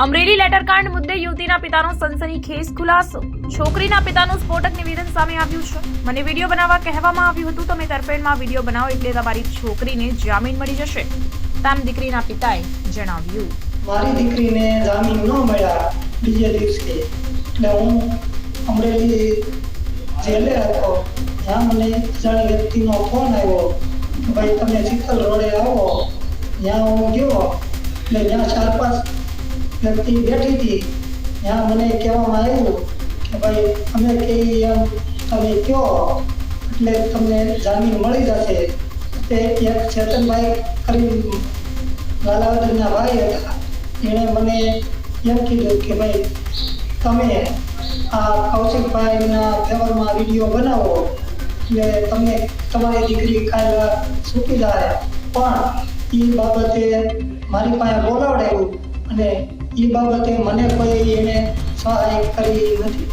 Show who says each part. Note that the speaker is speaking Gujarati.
Speaker 1: અમરેલી લેટરકાંડ મુદ્દે યુવતીના પિતાનો સનસનીખેજ ખુલાસો. છોકરીના પિતાનું સ્ફોટક નિવેદન સામે આવ્યું છે. મને વીડિયો બનાવવા કહેવામાં આવ્યું હતું તમે તરફેણમાં વીડિયો બનાવો એટલે તમારી છોકરીને જામીન મળી જશે. તેમ દીકરીના પિતાએ જણાવ્યું.
Speaker 2: મારી દીકરીને જામીન ન મળ્યા બીજે દિવસે. એટલે હું અમરેલી જેલે હતો, ત્યાં મને જાણે વ્યક્તિનો ફોન આવ્યો ભાઈ તમે ચિત્તલ રોડે આવો. ત્યાં હું ગયો. એટલે ત્યાં ચાર પાંચ વ્યક્તિ બેઠી હતી. ત્યાં મને કહેવામાં આવ્યું કે ભાઈ, અમે કહીએ એમ, તમે કહો એટલે તમને જામીન મળી જશે. તે એક ચેતનભાઈ કરી લાલાવદરના ભાઈ હતા. એણે મને એમ કીધું કે ભાઈ, તમે આ કૌશિકભાઈના ફેવરમાં વીડિયો બનાવો. એટલે તમને તમારી દીકરી કાલ છૂટી જાય. પણ એ બાબતે મારી પાસે બોલાવડાવ્યું અને એ બાબતે મને કોઈ એને સહાય કરી નથી.